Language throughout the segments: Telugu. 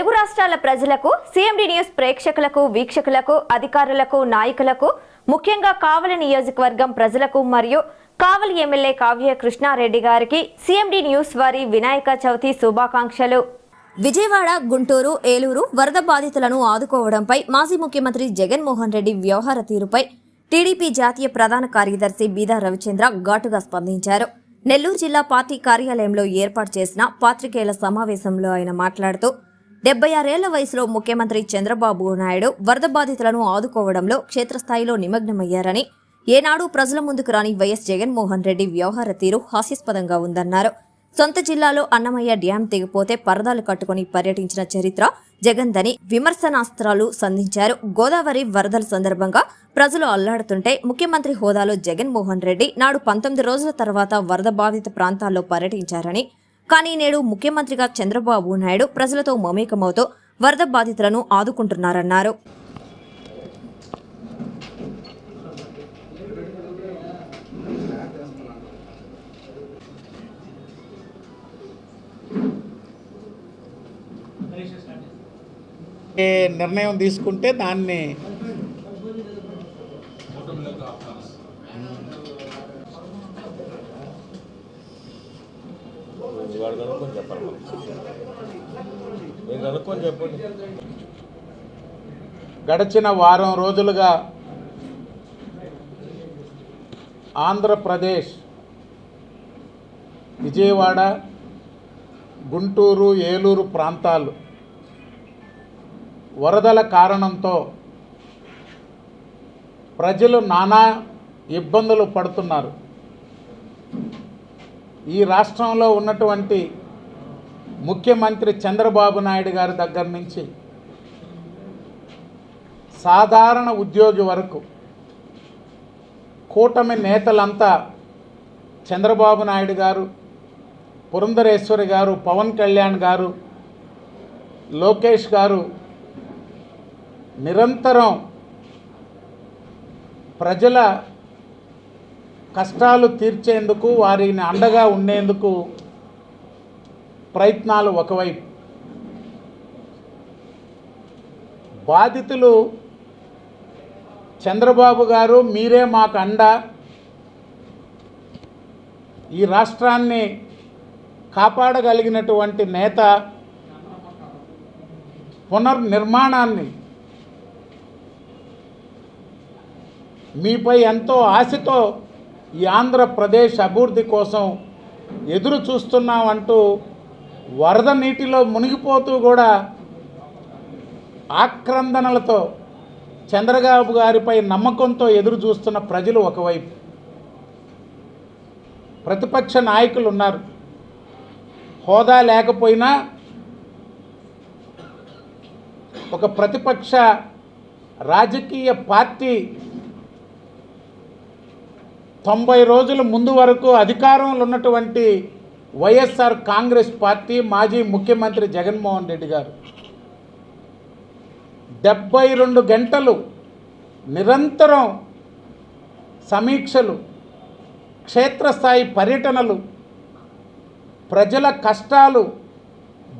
తెలుగు రాష్ట్రాల ప్రజలకు సిఎండి న్యూస్ ప్రేక్షకులకు వీక్షకులకు అధికారులకు నాయకులకు ముఖ్యంగా కావలి నియోజకవర్గం ప్రజలకు మరియు కావలి ఎమ్మెల్యే కావ్య కృష్ణారెడ్డి గారికి సిఎండి న్యూస్ వారి వినాయక చవితి శుభాకాంక్షలు. విజయవాడ గుంటూరు ఏలూరు వరద బాధితులను ఆదుకోవడంపై మాజీ ముఖ్యమంత్రి జగన్మోహన్ రెడ్డి వ్యవహార తీరుపై టీడీపీ జాతీయ ప్రధాన కార్యదర్శి బీదా రవిచంద్ర ఘాటుగా స్పందించారు. నెల్లూరు జిల్లా పార్టీ కార్యాలయంలో ఏర్పాటు చేసిన పాత్రికేయుల సమావేశంలో ఆయన మాట్లాడుతూ డెబ్బై ఆరేళ్ళ వయసులో ముఖ్యమంత్రి చంద్రబాబు నాయుడు వరద బాధితులను ఆదుకోవడంలో క్షేత్రస్థాయిలో నిమగ్నమయ్యారని ఏనాడు ప్రజల ముందుకు రాని వైఎస్ జగన్మోహన్ రెడ్డి వ్యవహార తీరు హాస్యాస్పదంగా ఉందన్నారు. సొంత జిల్లాలో అన్నమయ్య డ్యాం తెగిపోతే పరదాలు కట్టుకుని పర్యటించిన చరిత్ర జగన్దని విమర్శనాస్త్రాలు సంధించారు. గోదావరి వరదల సందర్భంగా ప్రజలు అల్లాడుతుంటే ముఖ్యమంత్రి హోదాలో జగన్మోహన్ రెడ్డి నాడు పంతొమ్మిది రోజుల తర్వాత వరద బాధిత ప్రాంతాల్లో పర్యటించారని కానీ నేడు ముఖ్యమంత్రిగా చంద్రబాబు నాయుడు ప్రజలతో మమేకమవుతూ వరద బాధితులను ఆదుకుంటున్నారన్నారు. నిర్ణయం తీసుకుంటే దాన్ని వాడు కనుక్కొని చెప్పాలి మనం మీరు కనుక్కొని చెప్పండి. గడిచిన వారం రోజులుగా ఆంధ్రప్రదేశ్ విజయవాడ గుంటూరు ఏలూరు ప్రాంతాలు వరదల కారణంతో ప్రజలు నానా ఇబ్బందులు పడుతున్నారు. ఈ రాష్ట్రంలో ఉన్నటువంటి ముఖ్యమంత్రి చంద్రబాబు నాయుడు గారి దగ్గర నుంచి సాధారణ ఉద్యోగి వరకు కూటమి నేతలంతా చంద్రబాబు నాయుడు గారు పురంధరేశ్వరి గారు పవన్ కళ్యాణ్ గారు లోకేష్ గారు నిరంతరం ప్రజల కష్టాలు తీర్చేందుకు వారిని అండగా ఉండేందుకు ప్రయత్నాలు ఒకవైపు. బాధితులు చంద్రబాబు గారు మీరే మాకు అండ. ఈ రాష్ట్రాన్ని కాపాడగలిగినటువంటి నేత పునర్నిర్మాణాన్ని మీపై ఎంతో ఆశతో ఈ ఆంధ్రప్రదేశ్ అభివృద్ధి కోసం ఎదురు చూస్తున్నామంటూ వరద నీటిలో మునిగిపోతూ కూడా ఆక్రందనలతో చంద్రబాబు గారిపై నమ్మకంతో ఎదురు చూస్తున్న ప్రజలు ఒకవైపు. ప్రతిపక్ష నాయకులు ఉన్నారు. హోదా లేకపోయినా ఒక ప్రతిపక్ష రాజకీయ పార్టీ తొంభై రోజుల ముందు వరకు అధికారంలో ఉన్నటువంటి వైఎస్ఆర్ కాంగ్రెస్ పార్టీ మాజీ ముఖ్యమంత్రి జగన్మోహన్ రెడ్డి గారు డెబ్బై రెండు గంటలు నిరంతరం సమీక్షలు క్షేత్రస్థాయి పర్యటనలు ప్రజల కష్టాలు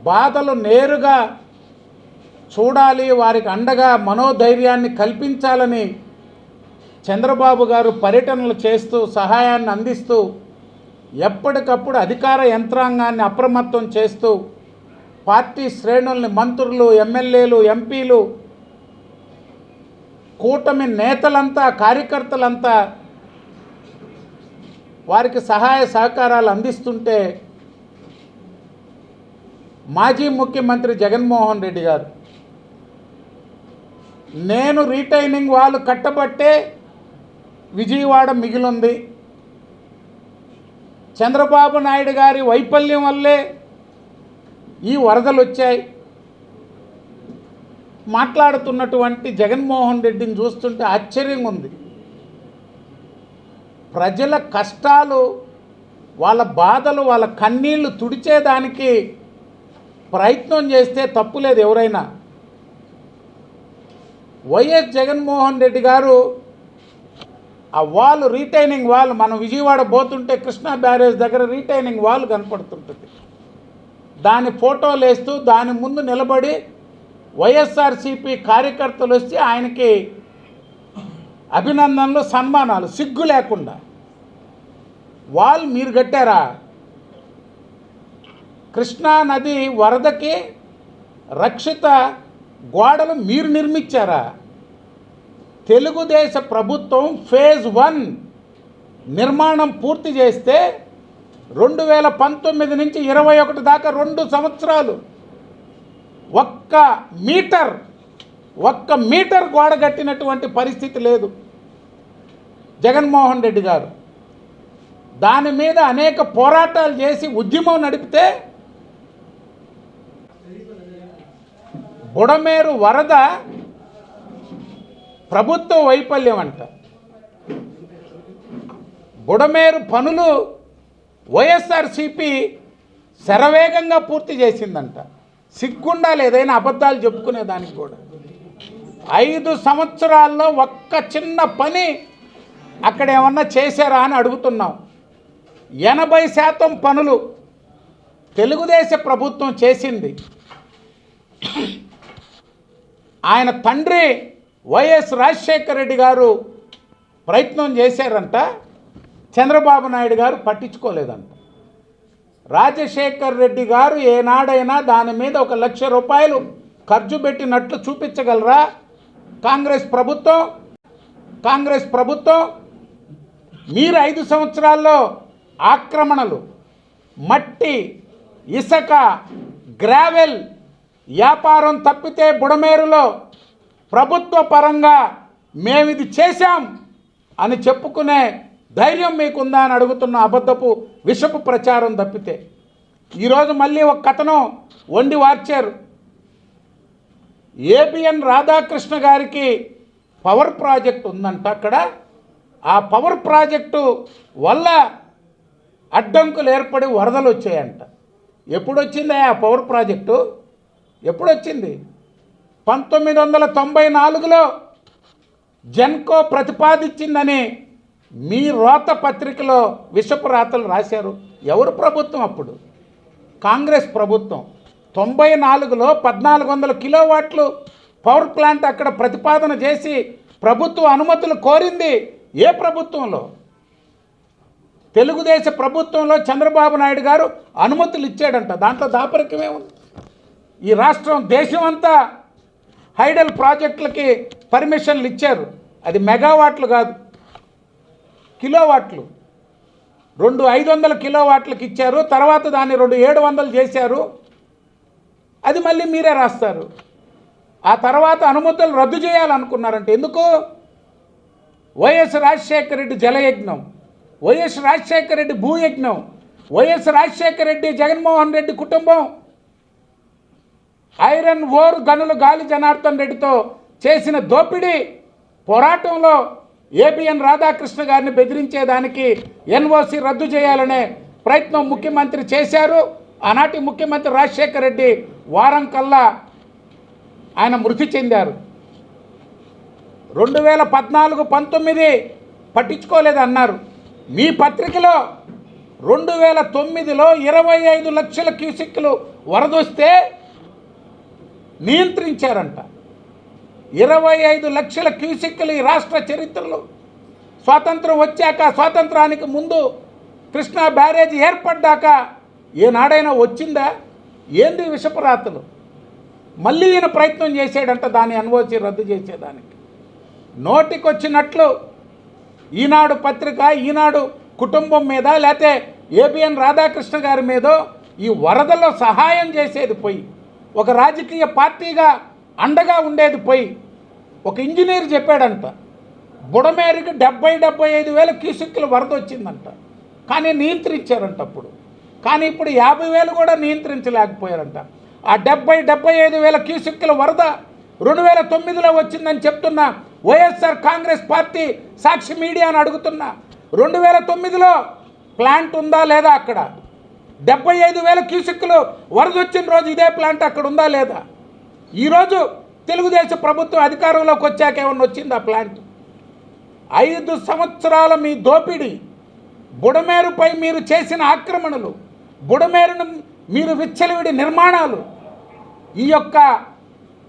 బాధలు నేరుగా చూడాలి వారికి అండగా మనోధైర్యాన్ని కల్పించాలని చంద్రబాబు గారు పర్యటనలు చేస్తూ సహాయాన్ని అందిస్తూ ఎప్పటికప్పుడు అధికార యంత్రాంగాన్ని అప్రమత్తం చేస్తూ పార్టీ శ్రేణుల్ని మంత్రులు ఎమ్మెల్యేలు ఎంపీలు కూటమి నేతలంతా కార్యకర్తలంతా వారికి సహాయ సహకారాలు అందిస్తుంటే మాజీ ముఖ్యమంత్రి జగన్మోహన్ రెడ్డి గారు నేను రీటైనింగ్ వాళ్ళు కట్టబట్టే విజయవాడ మిగిలింది. చంద్రబాబు నాయుడు గారి వైఫల్యం వల్లే ఈ వరదలు వచ్చాయి. మాట్లాడుతున్నటువంటి జగన్మోహన్ రెడ్డిని చూస్తుంటే ఆశ్చర్యంగా ఉంది. ప్రజల కష్టాలు వాళ్ళ బాధలు వాళ్ళ కన్నీళ్ళు తుడిచేదానికి ప్రయత్నం చేస్తే తప్పులేదు ఎవరైనా. వైఎస్ జగన్మోహన్ రెడ్డి గారు ఆ వాల్ రీటైనింగ్ వాల్ మనం విజయవాడ పోతుంటే కృష్ణా బ్యారేజ్ దగ్గర రీటైనింగ్ వాల్ కనపడుతుంటుంది. దాని ఫోటోలు వేస్తూ దాని ముందు నిలబడి వైఎస్ఆర్సీపీ కార్యకర్తలు వచ్చి ఆయనకి అభినందనలు సన్మానాలు సిగ్గు లేకుండా. వాల్ మీరు కట్టారా? కృష్ణా నది వరదకి రక్షిత గోడలు మీరు నిర్మించారా? తెలుగుదేశ ప్రభుత్వం ఫేజ్ వన్ నిర్మాణం పూర్తి చేస్తే రెండు వేల పంతొమ్మిది నుంచి ఇరవై ఒకటి దాకా రెండు సంవత్సరాలు ఒక్క మీటర్ ఒక్క మీటర్ గోడ కట్టినటువంటి పరిస్థితి లేదు. జగన్మోహన్ రెడ్డి గారు దాని మీద అనేక పోరాటాలు చేసి ఉద్యమం నడిపితే బుడమేరు వరద ప్రభుత్వ వైఫల్యం అంట. బుడమేరు పనులు వైఎస్ఆర్సిపి శరవేగంగా పూర్తి చేసిందంట. సిగ్గుండా లేదైనా అబద్ధాలు చెప్పుకునే దానికి కూడా. ఐదు సంవత్సరాల్లో ఒక్క చిన్న పని అక్కడ ఏమన్నా చేశారా అని అడుగుతున్నాం. ఎనభై శాతం పనులు తెలుగుదేశ ప్రభుత్వం చేసింది. ఆయన తండ్రి వైఎస్ రాజశేఖర రెడ్డి గారు ప్రయత్నం చేశారంట చంద్రబాబు నాయుడు గారు పట్టించుకోలేదంట. రాజశేఖర్ రెడ్డి గారు ఏనాడైనా దాని మీద ఒక లక్ష రూపాయలు ఖర్చు పెట్టినట్లు చూపించగలరా? కాంగ్రెస్ ప్రభుత్వం కాంగ్రెస్ ప్రభుత్వం మీరు ఐదు సంవత్సరాల్లో ఆక్రమణలు మట్టి ఇసుక గ్రావెల్ వ్యాపారం తప్పితే బుడమేరులో ప్రభుత్వ పరంగా మేము ఇది చేశాం అని చెప్పుకునే ధైర్యం మీకుందా అని అడుగుతున్న అబద్ధపు విషపు ప్రచారం తప్పితే. ఈరోజు మళ్ళీ ఒక కథను వండి వార్చారు. ఏబిఎన్ రాధాకృష్ణ గారికి పవర్ ప్రాజెక్ట్ ఉందంట అక్కడ. ఆ పవర్ ప్రాజెక్టు వల్ల అడ్డంకులు ఏర్పడి వరదలు వచ్చాయంట. ఎప్పుడు వచ్చిందా ఆ పవర్ ప్రాజెక్టు? ఎప్పుడు వచ్చింది పంతొమ్మిది వందల తొంభై నాలుగులో జెన్కో ప్రతిపాదించిందని మీ రోత పత్రికలో విషపు రాతలు రాశారు. ఎవరు ప్రభుత్వం అప్పుడు? కాంగ్రెస్ ప్రభుత్వం. తొంభై నాలుగులో పద్నాలుగు వందల కిలోవాట్లు పవర్ ప్లాంట్ అక్కడ ప్రతిపాదన చేసి ప్రభుత్వ అనుమతులు కోరింది ఏ ప్రభుత్వంలో? తెలుగుదేశ ప్రభుత్వంలో చంద్రబాబు నాయుడు గారు అనుమతులు ఇచ్చాడంట. దాంట్లో దాపరికమే ఉంది ఈ రాష్ట్రం దేశం అంతా హైడల్ ప్రాజెక్టులకి పర్మిషన్లు ఇచ్చారు. అది మెగావాట్లు కాదు. కిలోవాట్లు. రెండు ఐదు వందల కిలోవాట్లకు ఇచ్చారు. తర్వాత దాన్ని రెండు ఏడు వందలు చేశారు. అది మళ్ళీ మీరే రాస్తారు. ఆ తర్వాత అనుమతులు రద్దు చేయాలనుకున్నారంటే ఎందుకు? YS Rajasekhara Reddy Jalayagnam YS Rajasekhara Reddy Bhuyagnam YS Rajasekhara Reddy Jaganmohan Reddy కుటుంబం ఐరన్ ఓర్ గనులు గాలి జనార్దన్ రెడ్డితో చేసిన దోపిడీ పోరాటంలో ఏబిఎన్ రాధాకృష్ణ గారిని బెదిరించేదానికి ఎన్ఓసి రద్దు చేయాలనే ప్రయత్నం ముఖ్యమంత్రి చేశారు. ఆనాటి ముఖ్యమంత్రి రాజశేఖర రెడ్డి వారం కల్లా ఆయన మృతి చెందారు. రెండు వేల పద్నాలుగు పంతొమ్మిది పట్టించుకోలేదు అన్నారు మీ పత్రికలో రెండు వేల తొమ్మిదిలో ఇరవై ఐదు లక్షల క్యూసిక్లు వరదొస్తే నియంత్రించారంట. ఇరవై ఐదు లక్షల క్యూసిక్లు ఈ రాష్ట్ర చరిత్రలో స్వాతంత్రం వచ్చాక స్వాతంత్రానికి ముందు కృష్ణా బ్యారేజ్ ఏర్పడ్డాక ఏనాడైనా వచ్చిందా? ఏంది విషపరాతలు? మళ్ళీ ఈయన ప్రయత్నం చేసాడంట దాన్ని అనుభవించి రద్దు చేసేదానికి. నోటికొచ్చినట్లు ఈనాడు పత్రిక ఈనాడు కుటుంబం మీద లేకపోతే ఏబిఎన్ రాధాకృష్ణ గారి మీదో ఈ వరదలో సహాయం చేసేది పోయి ఒక రాజకీయ పార్టీగా అండగా ఉండేది పోయి ఒక ఇంజనీర్ చెప్పాడంట బుడమేరికి డెబ్బై డెబ్బై ఐదు వేల క్యూసిక్లు వరద వచ్చిందంట. కానీ నియంత్రించారంట అప్పుడు. కానీ ఇప్పుడు యాభై వేలు కూడా నియంత్రించలేకపోయారంట. ఆ డెబ్బై డెబ్బై ఐదు వేల క్యూసిక్ల వరద రెండు వేల తొమ్మిదిలో వచ్చిందని చెప్తున్న వైఎస్ఆర్ కాంగ్రెస్ పార్టీ సాక్షి మీడియాను అడుగుతున్నా. రెండు వేల తొమ్మిదిలో ప్లాంట్ ఉందా లేదా అక్కడ? డెబ్బై ఐదు వేల క్యూసిక్లు వరద వచ్చిన రోజు ఇదే ప్లాంట్ అక్కడ ఉందా లేదా? ఈరోజు తెలుగుదేశం ప్రభుత్వం అధికారంలోకి వచ్చాక ఏమన్నా వచ్చింది ఆ ప్లాంట్? ఐదు సంవత్సరాల మీ దోపిడీ బుడమేరుపై మీరు చేసిన ఆక్రమణలు బుడమేరును మీరు విచ్చలవిడి నిర్మాణాలు ఈ యొక్క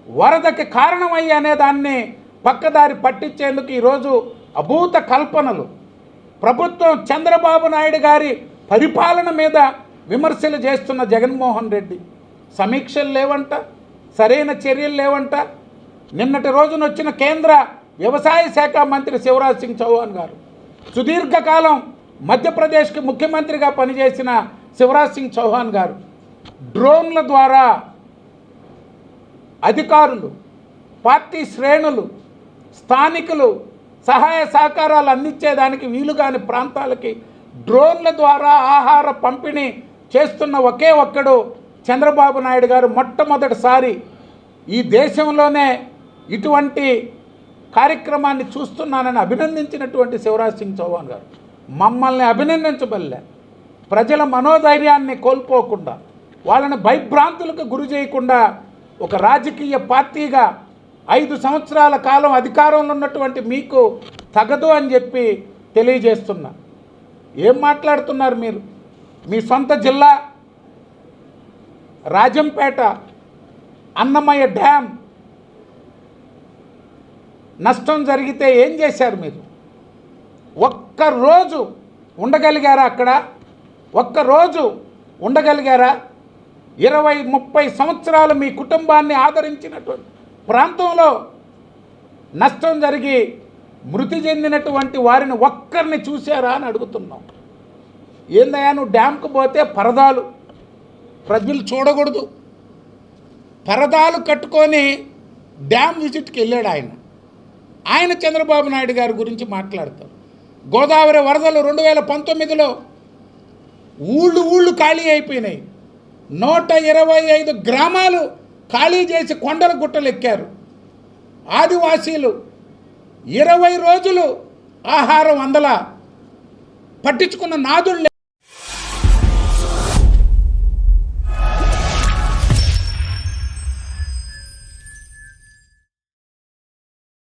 వరదకి కారణమయ్యి అనే దాన్ని పక్కదారి పట్టించేందుకు ఈరోజు అభూత కల్పనలు. ప్రభుత్వం చంద్రబాబు నాయుడు గారి పరిపాలన మీద విమర్శలు చేస్తున్న జగన్మోహన్ రెడ్డి. సమీక్షలు లేవంట సరైన చర్యలు లేవంట. నిన్నటి రోజున వచ్చిన కేంద్ర వ్యవసాయ శాఖ మంత్రి శివరాజ్ సింగ్ చౌహాన్ గారు సుదీర్ఘకాలం మధ్యప్రదేశ్కి ముఖ్యమంత్రిగా పనిచేసిన శివరాజ్ సింగ్ చౌహాన్ గారు డ్రోన్ల ద్వారా అధికారులు పార్టీ శ్రేణులు స్థానికులు సహాయ సహకారాలు అందించేదానికి వీలుగాని ప్రాంతాలకి డ్రోన్ల ద్వారా ఆహార పంపిణీ చేస్తున్న ఒకే ఒక్కడు చంద్రబాబు నాయుడు గారు మొట్టమొదటిసారి ఈ దేశంలోనే ఇటువంటి కార్యక్రమాన్ని చూస్తున్నానని అభినందించినటువంటి శివరాజ్ సింగ్ చౌహాన్ గారు. మమ్మల్ని అభినందించబల్లే. ప్రజల మనోధైర్యాన్ని కోల్పోకుండా వాళ్ళని భయభ్రాంతులకు గురి చేయకుండా ఒక రాజకీయ పార్టీగా ఐదు సంవత్సరాల కాలం అధికారంలో ఉన్నటువంటి మీకు తగదు అని చెప్పి తెలియజేస్తున్నా. ఏం మాట్లాడుతున్నారు మీరు? మీ సొంత జిల్లా రాజంపేట అన్నమయ్య డ్యామ్ నష్టం జరిగితే ఏం చేశారు మీరు? ఒక్క రోజు ఉండగలిగారా అక్కడ? ఒక్క రోజు ఉండగలిగారా? ఇరవై ముప్పై సంవత్సరాలు మీ కుటుంబాన్ని ఆదరించినటువంటి ప్రాంతంలో నష్టం జరిగి మృతి చెందినటువంటి వారిని ఒక్కరిని చూశారా అని అడుగుతున్నాం. ఏందయ్యా నువ్వు డ్యామ్కు పోతే పరదాలు. ప్రజలు చూడకూడదు. పరదాలు కట్టుకొని డ్యామ్ విజిట్కి వెళ్ళాడు ఆయన. ఆయన చంద్రబాబు నాయుడు గారి గురించి మాట్లాడతారు. గోదావరి వరదలు రెండు వేల పంతొమ్మిదిలో ఊళ్ళు ఊళ్ళు ఖాళీ అయిపోయినాయి. నూట ఇరవై ఐదు గ్రామాలు ఖాళీ చేసి కొండల గుట్టలు ఎక్కారు ఆదివాసీలు ఇరవై రోజులు ఆహారం అందల పట్టించుకున్న నాదుళ్ళు